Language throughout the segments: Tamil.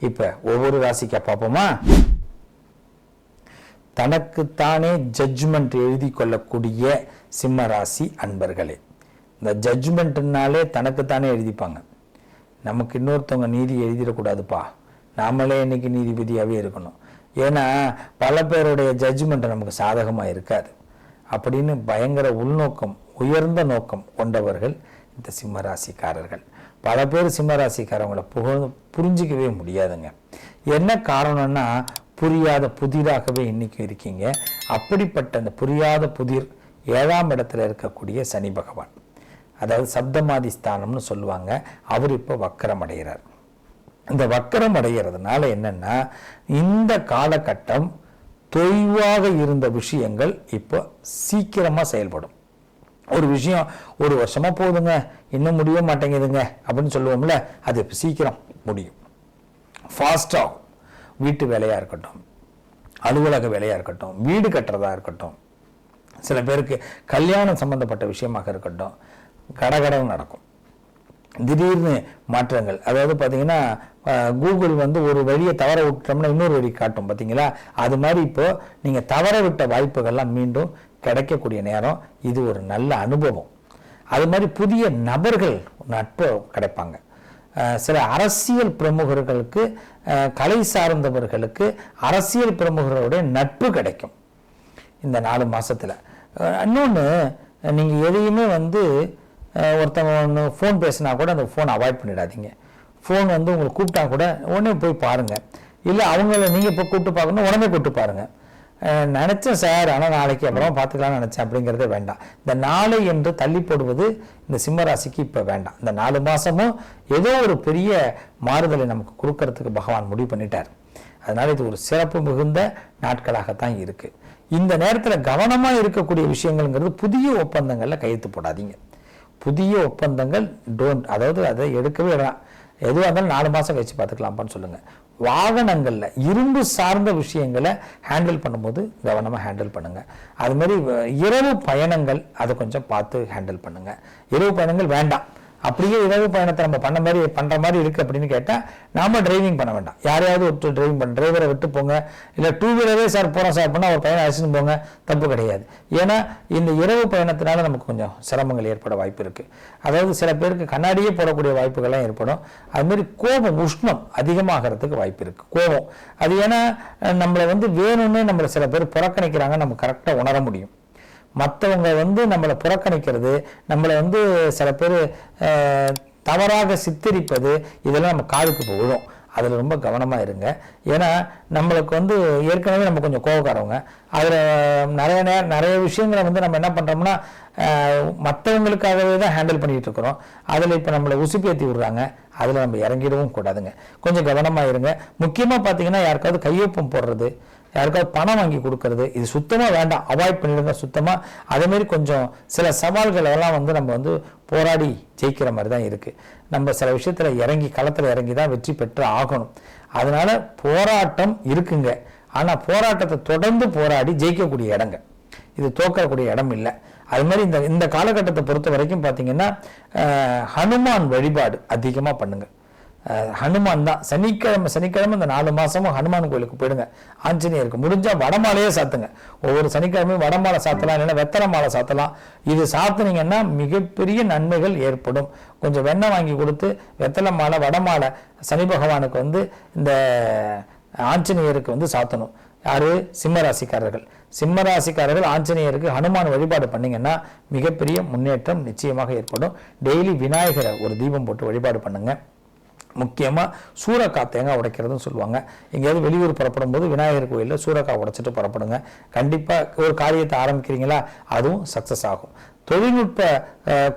இப்ப ஒவ்வொரு ராசிக்கா பார்ப்போமா? தனக்குத்தானே ஜட்ஜ்மெண்ட் எழுதி கொள்ளக்கூடிய சிம்ம ராசி அன்பர்களே. இந்த ஜட்ஜ்மெண்ட்னாலே தனக்குத்தானே எழுதிப்பாங்க. நமக்கு இன்னொருத்தவங்க நீதி எழுதிடக்கூடாதுப்பா. நாமளே இன்னைக்கு நீதிபதியாகவே இருக்கணும். ஏன்னா பல பேருடைய ஜட்ஜ்மெண்ட் நமக்கு சாதகமாக இருக்காது. அப்படின்னு பயங்கர உள்நோக்கம் உயர்ந்த நோக்கம் கொண்டவர்கள் இந்த சிம்ம ராசிக்காரர்கள். பல பேர் சிம்மராசிக்காரவங்களை புகழ் புரிஞ்சிக்கவே முடியாதுங்க. என்ன காரணம்னா புரியாத புதிராகவே இன்னைக்கு இருக்கீங்க. அப்படிப்பட்ட அந்த புரியாத புதிர் ஏழாம் இடத்துல இருக்கக்கூடிய சனி பகவான். அதாவது சப்தமாதி ஸ்தானம்னு சொல்லுவாங்க. அவர் இப்போ வக்கரம் அடைகிறார் இந்த வக்கரம் அடைகிறதுனால என்னென்னா இந்த காலகட்டம் தொய்வாக இருந்த விஷயங்கள் இப்போ சீக்கிரமாக செயல்படும். ஒரு விஷயம் ஒரு வருஷமாக போதுங்க. இன்னும் முடிய மாட்டேங்குதுங்க. அப்படின்னு சொல்லுவோம்ல அது சீக்கிரம் முடியும். ஃபாஸ்ட்டாக வீட்டு வேலையாக இருக்கட்டும். அலுவலக வேலையாக இருக்கட்டும். வீடு கட்டுறதா இருக்கட்டும். சில பேருக்கு கல்யாணம் சம்மந்தப்பட்ட விஷயமாக இருக்கட்டும். கடகடம் நடக்கும். திடீர்னு மாற்றங்கள். அதாவது பார்த்தீங்கன்னா கூகுள் வந்து ஒரு வழியை தவற விட்டோம்னா இன்னொரு வழி காட்டும் பார்த்தீங்களா அது மாதிரி இப்போது நீங்கள் தவற விட்ட வாய்ப்புகள்லாம் மீண்டும் கிடைக்கக்கூடிய நேரம் இது ஒரு நல்ல அனுபவம். அது மாதிரி புதிய நபர்கள் நட்பு கிடைப்பாங்க. சில அரசியல் பிரமுகர்களுக்கு கலை சார்ந்தவர்களுக்கு அரசியல் பிரமுகர்களுடைய நட்பு கிடைக்கும் இந்த நாலு மாதத்தில் இன்னொன்று நீங்கள் எதையுமே வந்து ஒருத்தவங்க ஒன்று ஃபோன் பேசினா கூட அந்த ஃபோன் அவாய்ட் பண்ணிடாதீங்க. ஃபோன் வந்து உங்களை கூப்பிட்டா கூட உடனே போய் பாருங்கள் இல்லை அவங்கள நீங்கள் இப்போ கூப்பிட்டு பார்க்கணும் உடனே கூப்பிட்டு பாருங்கள் நினைச்சேன் சார். ஆனால் நாளைக்கு அப்புறம் பார்த்துக்கலாம்னு நினைச்சேன். அப்படிங்கிறதே வேண்டாம். இந்த நாளை என்று தள்ளி போடுவது இந்த சிம்ம ராசிக்கு இப்போ வேண்டாம். இந்த நாலு மாசமும் ஏதோ ஒரு பெரிய மாறுதலை நமக்கு கொடுக்கறதுக்கு பகவான் முடிவு பண்ணிட்டார். அதனால இது ஒரு சிறப்பு மிகுந்த நாட்களாகத்தான் இருக்கு. இந்த நேரத்தில் கவனமா இருக்கக்கூடிய விஷயங்கள்ங்கிறது புதிய ஒப்பந்தங்கள்ல கையெழுத்து போடாதீங்க. புதிய ஒப்பந்தங்கள் டோன்ட் அதாவது அதை எடுக்கவே வேணாம். எதுவாக இருந்தாலும் நாலு மாதம் கழிச்சு பார்த்துக்கலாம்ப்பான்னு சொல்லுங்கள் வாகனங்களில் இரும்பு சார்ந்த விஷயங்களை ஹேண்டில் பண்ணும்போது கவனமாக ஹேண்டில் பண்ணுங்கள் அது மாதிரி இரவு பயணங்கள் அதை கொஞ்சம் பார்த்து ஹேண்டில் பண்ணுங்கள் இரவு பயணங்கள் வேண்டாம். அப்படியே இரவு பயணத்தை நம்ம பண்ண மாதிரி பண்ணுற மாதிரி இருக்குது அப்படின்னு கேட்டால் நாம் டிரைவிங் பண்ண வேண்டாம். யாரையாவது ஒருத்தர் டிரைவிங் பண்ண டிரைவரை விட்டு போங்க. இல்லை டூ வீலரே சார் போகிறோம் சார் பண்ணால் ஒரு பையனை அழைச்சிட்டு போங்க. தப்பு கிடையாது. ஏன்னா இந்த இரவு பயணத்தினால நமக்கு கொஞ்சம் சிரமங்கள் ஏற்பட வாய்ப்பு இருக்குது அதாவது சில பேருக்கு கண்ணாடியே போடக்கூடிய வாய்ப்புகள்லாம் ஏற்படும். அதுமாரி கோபம் உஷ்ணம் அதிகமாகிறதுக்கு வாய்ப்பு இருக்குது கோபம். அது ஏன்னா நம்மளை வந்து வேணும்னே நம்மளை சில பேர் புறக்கணிக்கிறாங்க. நம்ம கரெக்டாக உணர முடியும். மற்றவங்க வந்து நம்மளை புறக்கணிக்கிறது நம்மளை வந்து சில பேர் தவறாக சித்தரிப்பது இதெல்லாம் நம்ம காதுக்கு போகும் அதில் ரொம்ப கவனமாக இருங்க. ஏன்னா நம்மளுக்கு வந்து ஏற்கனவே நம்ம கொஞ்சம் கோவக்காரவங்க. அதில் நிறைய நேரம் நிறைய விஷயங்களை வந்து நம்ம என்ன பண்ணுறோம்னா மற்றவங்களுக்காகவே தான் ஹேண்டில் பண்ணிகிட்டு இருக்கிறோம். அதில் இப்போ நம்மளை உசுப்பேற்றி விடுறாங்க. அதில் நம்ம இறங்கிடவும் கூடாதுங்க. கொஞ்சம் கவனமாக இருங்க. முக்கியமாக பார்த்தீங்கன்னா யாருக்காவது கையொப்பம் போடுறது யாருக்காவது பணம் வாங்கி கொடுக்கறது இது சுத்தமாக வேண்டாம். அவாய்ட் பண்ணிடுங்க சுத்தமாக அதேமாரி கொஞ்சம் சில சவால்கள் எல்லாம் வந்து நம்ம வந்து போராடி ஜெயிக்கிற மாதிரி தான் இருக்குது நம்ம சில விஷயத்தில் இறங்கி களத்தில் இறங்கி தான் வெற்றி பெற்று ஆகணும். அதனால் போராட்டம் இருக்குங்க. ஆனால் போராட்டத்தை தொடர்ந்து போராடி ஜெயிக்கக்கூடிய இடங்க இது தோக்கக்கூடிய இடம் இல்லை. அது மாதிரி இந்த இந்த காலகட்டத்தை பொறுத்த வரைக்கும் பார்த்தீங்கன்னா ஹனுமான் வழிபாடு அதிகமாக பண்ணுங்கள் ஹனுமான் தான். சனிக்கிழமை சனிக்கிழமை இந்த நாலு மாதமும் ஹனுமான் கோயிலுக்கு போயிடுங்க. ஆஞ்சநேயருக்கு முடிஞ்சால் வடமாலையே சாத்துங்க. ஒவ்வொரு சனிக்கிழமையும் வடமாலை சாத்தலாம் இல்லைன்னா வெத்தலை மாலை சாத்தலாம். இது சாத்துனீங்கன்னா மிகப்பெரிய நன்மைகள் ஏற்படும். கொஞ்சம் வெண்ணெய் வாங்கி கொடுத்து வெத்தலை மாலை வடமாலை சனி பகவானுக்கு வந்து இந்த ஆஞ்சநேயருக்கு வந்து சாத்தணும். யாரு? சிம்மராசிக்காரர்கள். சிம்மராசிக்காரர்கள் ஆஞ்சநேயருக்கு ஹனுமான் வழிபாடு பண்ணிங்கன்னா மிகப்பெரிய முன்னேற்றம் நிச்சயமாக ஏற்படும். டெய்லி விநாயகரை ஒரு தீபம் போட்டு வழிபாடு பண்ணுங்கள் முக்கியமாக சூறக்காய் தேங்காய் உடைக்கிறதுன்னு சொல்லுவாங்க. எங்கேயாவது வெளியூர் புறப்படும் போது விநாயகர் கோயிலில் சூறக்காய் உடைச்சிட்டு புறப்படுங்க. கண்டிப்பாக ஒரு காரியத்தை ஆரம்பிக்கிறீங்களா அதுவும் சக்ஸஸ் ஆகும். தொழில்நுட்ப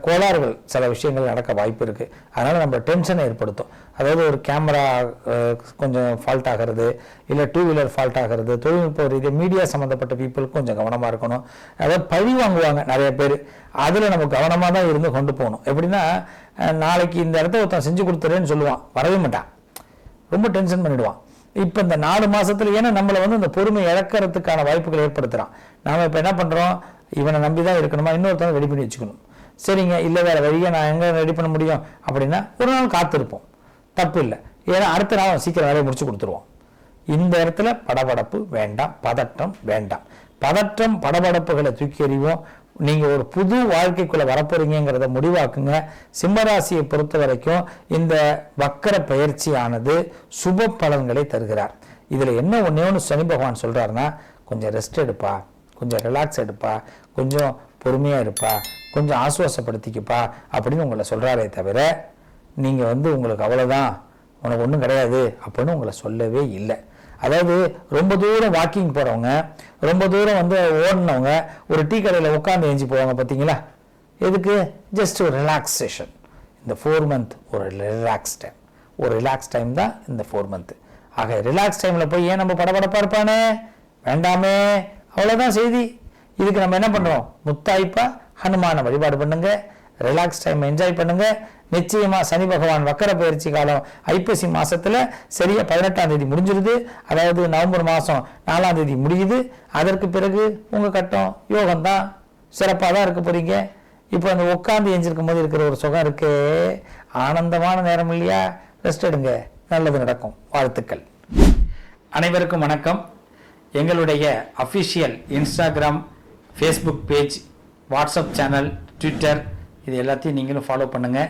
கோளாறுகள் சில விஷயங்கள் நடக்க வாய்ப்பு இருக்குது அதனால் நம்ம டென்ஷனை ஏற்படுத்தும். அதாவது ஒரு கேமரா கொஞ்சம் ஃபால்ட் ஆகிறது இல்லை டூ வீலர் ஃபால்ட் ஆகிறது தொழில்நுட்ப ரீதியாக மீடியா சம்மந்தப்பட்ட பீப்புளுக்கு கொஞ்சம் கவனமாக இருக்கணும். அதாவது பழி வாங்குவாங்க நிறைய பேர். அதில் நம்ம கவனமாக தான் இருந்து கொண்டு போகணும். எப்படின்னா நாளைக்கு இந்த இடத்த ஒருத்தன் செஞ்சு கொடுத்துறேன்னு சொல்லுவான். வரவே மாட்டான். ரொம்ப டென்ஷன் பண்ணிடுவான். இப்போ இந்த நாலு மாதத்தில் ஏன்னா நம்மளை வந்து இந்த பொறுமை இழக்கிறதுக்கான வாய்ப்புகள் ஏற்படுத்துகிறான் நாம் இப்போ என்ன பண்ணுறோம் இவனை நம்பி தான் இருக்கணுமா? இன்னொருத்தவங்க ரெடி பண்ணி வச்சுக்கணும். சரிங்க இல்லை வேறு வழியை நான் எங்கே ரெடி பண்ண முடியும்? அப்படின்னா ஒரு நாள் காத்திருப்போம். தப்பு இல்லை. ஏன்னா அடுத்த நாள் சீக்கிரம் வேலையை முடிச்சு கொடுத்துருவோம் இந்த இடத்துல படபடப்பு வேண்டாம் பதட்டம் வேண்டாம். பதற்றம் படபடப்புகளை தூக்கி எறிவோம். நீங்கள் ஒரு புது வாழ்க்கைக்குள்ளே வரப்போறீங்கிறத முடிவாக்குங்க. சிம்மராசியை பொறுத்த வரைக்கும் இந்த வக்கர பயிற்சியானது சுப பலன்களை தருகிறார். இதில் என்ன ஒன்றே ஒன்று சனி பகவான் சொல்கிறாருன்னா கொஞ்சம் ரெஸ்ட் எடுப்பா கொஞ்சம் ரிலாக்ஸ் எடுப்பா கொஞ்சம் பொறுமையாக இருப்பா கொஞ்சம் ஆசுவாசப்படுத்திக்கப்பா அப்படின்னு உங்களை சொல்கிறாரே தவிர நீங்கள் வந்து உங்களுக்கு அவ்வளோதான் உனக்கு ஒன்றும் கிடையாது அப்படின்னு உங்களை சொல்லவே இல்லை. அதாவது ரொம்ப தூரம் வாக்கிங் போகிறவங்க ரொம்ப தூரம் வந்து ஓடினவங்க ஒரு டீ கடையில் உட்காந்து எஞ்சி போவாங்க பார்த்தீங்களா எதுக்கு? ஜஸ்ட் ஒரு ரிலாக்ஸேஷன் இந்த ஃபோர் மந்த் ஒரு ரிலாக்ஸ் டைம் ஒரு ரிலாக்ஸ் டைம் தான் இந்த ஃபோர் மந்த்து ஆக ரிலாக்ஸ் டைமில் போய் ஏன் நம்ம படபடப்பா இருப்பானே? வேண்டாமே. அவ்வளோதான் செய்தி. இதுக்கு நம்ம என்ன பண்ணுறோம் முத்தாய்ப்பா ஹனுமான வழிபாடு பண்ணுங்கள் ரிலாக்ஸ் டைம் என்ஜாய் பண்ணுங்கள் நிச்சயமா சனி பகவான் வக்கர பயிற்சி காலம் ஐப்பசி மாசத்துல சரியா பதினெட்டாம் தேதி முடிஞ்சிருது. அதாவது நவம்பர் மாசம் நாலாம் தேதி முடியுது. அதற்கு பிறகு உங்க கட்டம் யோகம் தான் சிறப்பாக தான் இருக்க போறீங்க. இப்போ அந்த உட்காந்து எஞ்சிருக்கும் போது இருக்கிற ஒரு சுகம் இருக்கே. ஆனந்தமான நேரம் இல்லையா? ரெஸ்ட் எடுங்க. நல்லது நடக்கும். வாழ்த்துக்கள். அனைவருக்கும் வணக்கம். எங்களுடைய official Instagram Facebook page WhatsApp channel Twitter இது எல்லாத்தையும் நீங்களும் ஃபாலோ பண்ணுங்கள்